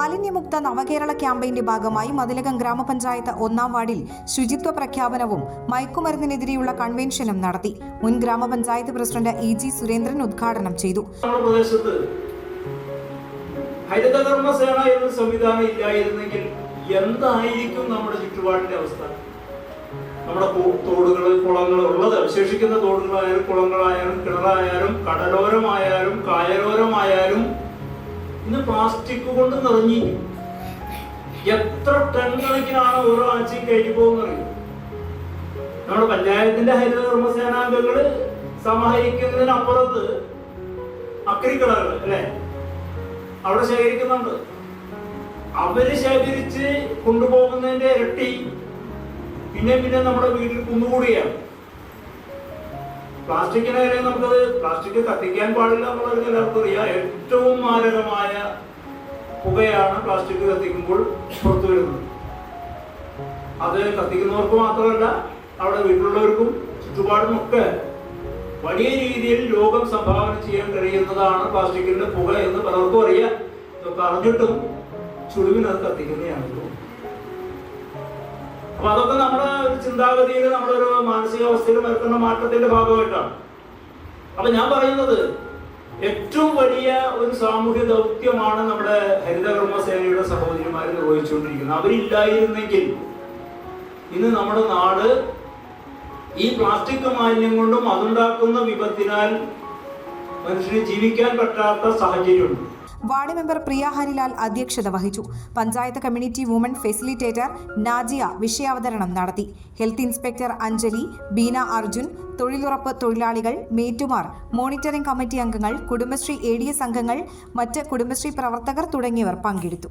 മാലിന്യമുക്ത നവകേരള ക്യാമ്പയിന്റെ ഭാഗമായി മതിലകം ഗ്രാമപഞ്ചായത്ത് ഒന്നാം വാർഡിൽ ശുചിത്വ പ്രഖ്യാപനവും മയക്കുമരുന്നിനെതിരെയുള്ള കൺവെൻഷനും നടത്തി. മുൻ ഗ്രാമപഞ്ചായത്ത് പ്രസിഡന്റ് ഇ ജി സുരേന്ദ്രൻ ഉദ്ഘാടനം ചെയ്തു. എന്തായിരിക്കും നമ്മുടെ ചുറ്റുപാടിന്റെ അവസ്ഥ? നമ്മുടെ തോടുകൾ കുളങ്ങൾ ഉള്ളത് അവശേഷിക്കുന്ന തോടുകളായാലും കുളങ്ങളായാലും കിണറായാലും കടലോരമായാലും കായലോരമായാലും ഇന്ന് പ്ലാസ്റ്റിക് കൊണ്ട് നിറഞ്ഞിരിക്കും എത്ര ടൺ കണക്കിനാണ് ഓരോ ആഴ്ചയും കയറ്റി പോകുന്നറിയോ നമ്മുടെ പഞ്ചായത്തിന്റെ ഹരിത സേനാംഗങ്ങൾ സമാഹരിക്കുന്നതിനപ്പുറത്ത് അക്രികളകൾ അല്ലെ? അവിടെ ശേഖരിക്കുന്നുണ്ട്. അവർ ശേഖരിച്ച് കൊണ്ടുപോകുന്നതിന്റെ ഇരട്ടി പിന്നെ പിന്നെ നമ്മുടെ വീട്ടിൽ കുന്നുകൂടിയാണ്. പ്ലാസ്റ്റിക്കിനെ നമുക്കത് പ്ലാസ്റ്റിക് കത്തിക്കാൻ പാടില്ല എന്നുള്ളത് എല്ലാവർക്കും അറിയാം. ഏറ്റവും മാരകമായ പുകയാണ് പ്ലാസ്റ്റിക് കത്തിക്കുമ്പോൾ പുറത്തു വരുന്നത്. അത് കത്തിക്കുന്നവർക്ക് മാത്രമല്ല അവിടെ വീട്ടിലുള്ളവർക്കും ചുറ്റുപാടും ഒക്കെ വലിയ രീതിയിൽ രോഗം സംഭാവന ചെയ്യാൻ കഴിയുന്നതാണ് പ്ലാസ്റ്റിക്കിന്റെ പുക എന്ന് പലർക്കും അറിയാം. ഇതൊക്കെ അറിഞ്ഞിട്ടും ചുളിവിനത് കത്തിക്കുന്നതാണ് അപ്പൊ അതൊക്കെ നമ്മുടെ ഒരു ചിന്താഗതിയിൽ നമ്മുടെ ഒരു മാനസികാവസ്ഥയിൽ വരുത്തുന്ന മാറ്റത്തിന്റെ ഭാഗമായിട്ടാണ്. അപ്പൊ ഞാൻ പറയുന്നത് ഏറ്റവും വലിയ ഒരു സാമൂഹ്യ ദൗത്യമാണ് നമ്മുടെ ഹരിതകർമ്മ സേനയുടെ സഹോദരിമാർ നിർവഹിച്ചുകൊണ്ടിരിക്കുന്നത്. അവരില്ലായിരുന്നെങ്കിൽ ഇന്ന് നമ്മുടെ നാട് ഈ പ്ലാസ്റ്റിക് മാലിന്യം കൊണ്ടും അതുണ്ടാക്കുന്ന വിപത്തിനാൽ മനുഷ്യന് ജീവിക്കാൻ പറ്റാത്ത സാഹചര്യമുണ്ട്. വാർഡ് മെമ്പർ പ്രിയ ഹരിലാൽ അധ്യക്ഷത വഹിച്ചു. Panchayat community woman facilitator Najiya വിഷയാവതരണം നടത്തി. ഹെൽത്ത് ഇൻസ്പെക്ടർ അഞ്ജലി ബീന അർജുൻ തൊഴിലുറപ്പ് തൊഴിലാളികൾ മേറ്റുമാർ മോണിറ്ററിംഗ് കമ്മിറ്റി അംഗങ്ങൾ കുടുംബശ്രീ എ ഡി എസ് അംഗങ്ങൾ മറ്റ് കുടുംബശ്രീ പ്രവർത്തകർ തുടങ്ങിയവർ പങ്കെടുത്തു.